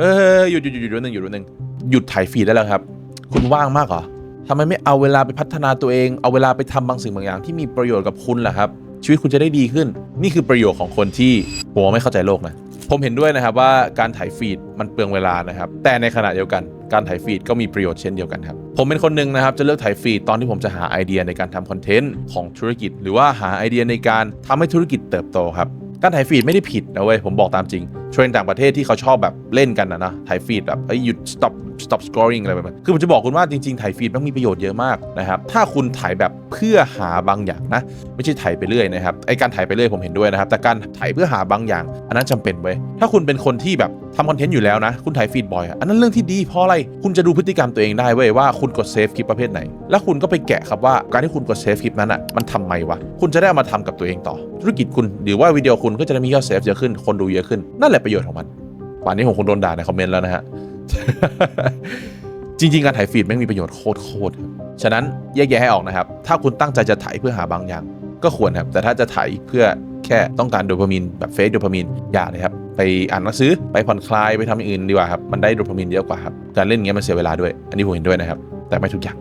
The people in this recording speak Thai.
เออหยุดหยุดหยุดหยุดหยุดหนึ่งหยุดหนึ่งหยุดถ่ายฟีดได้แล้วครับ คุณว่างมากเหรอทำไมไม่เอาเวลาไปพัฒนาตัวเอง เอาเวลาไปทำบางสิ่งบางอย่างที่มีประโยชน์กับคุณล่ะครับ ชีวิตคุณจะได้ดีขึ้น นี่คือประโยชน์ของคนที่ผมว่าไม่เข้าใจโลกนะ ผมเห็นด้วยนะครับว่าการถ่ายฟีดมันเปลืองเวลานะครับ แต่ในขณะเดียวกัน การถ่ายฟีดก็มีประโยชน์เช่นเดียวกันครับ ผมเป็นคนหนึ่งนะครับจะเลือกถ่ายฟีดตอนที่ผมจะหาไอเดียในการทำคอนเทนต์ของธุรกิจ หรือว่าหาไอเดียในการทำให้ธุรกิจเติบโตครับ การถ่ายฟีดไม่ได้ผิดนะเว้ย ผมบอกตามจริง เทรนต่างประเทศที่เขาชอบแบบเล่นกันนะนะถ่ายฟีดแบบเอ้ยหยุด stop stop scrolling อะไรแบบนั้คือผมจะบอกคุณว่าจริงๆถ่ายฟีดมันมีประโยชน์เยอะมากนะครับ ถ้าคุณถ่ายแบบเพื่อหาบางอย่างนะ ไม่ใช่ถ่ายไปเรื่อยนะครับไอการถ่ายไปเรื่อยผมเห็นด้วยนะครับ แต่การถ่ายเพื่อหาบางอย่าง อันนั้นจำเป็นเว้ยถ้าคุณเป็นคนที่แบบทำคอนเทนต์อยู่แล้วนะ คุณถ่ายฟีดบ่อยอันนั้นเรื่องที่ดีเพราะอะไร คุณจะดูพฤติกรรมตัวเองได้เว้ยว่าคุณกดเซฟคลิปประเภทไหน แล้วคุณก็ไปแกะครับว่าการที่คุณกดเซฟคลิปนั้นอะมันทำไมวะ คุณจะได้เอามาทำกับตัวเองต่อ ธุรกิจคุณหรือว่าวิดีโอคุณก็จะได้มียอดเซฟเยอะขึ้น คนดูเยอะขึ้น นั่นแหละประโยชน์ของมัน ป่านนี้ผมคงโดนด่าในคอมเมนต์แล้วนะฮะ จริง ๆ การถ่ายฟีดแม่งมีประโยชน์โคตรๆครับฉะนั้นแยกแยะให้ออกนะครับ ถ้าคุณตั้งใจจะถ่ายเพื่อหาบางอย่าง ก็ควรครับ แต่ถ้าจะถ่ายเพื่อแค่ต้องการโดพามีนแบบเฟซโดพามีนอย่าเลยครับ ไปอ่านหนังสือไปผ่อนคลายไปทำอย่างอื่นดีกว่าครับ มันได้โดพามีนเยอะกว่าครับ การเล่นเงี้ยมันเสียเวลาด้วย อันนี้ผมเห็นด้วยนะครับ แต่ไม่ทุกอย่าง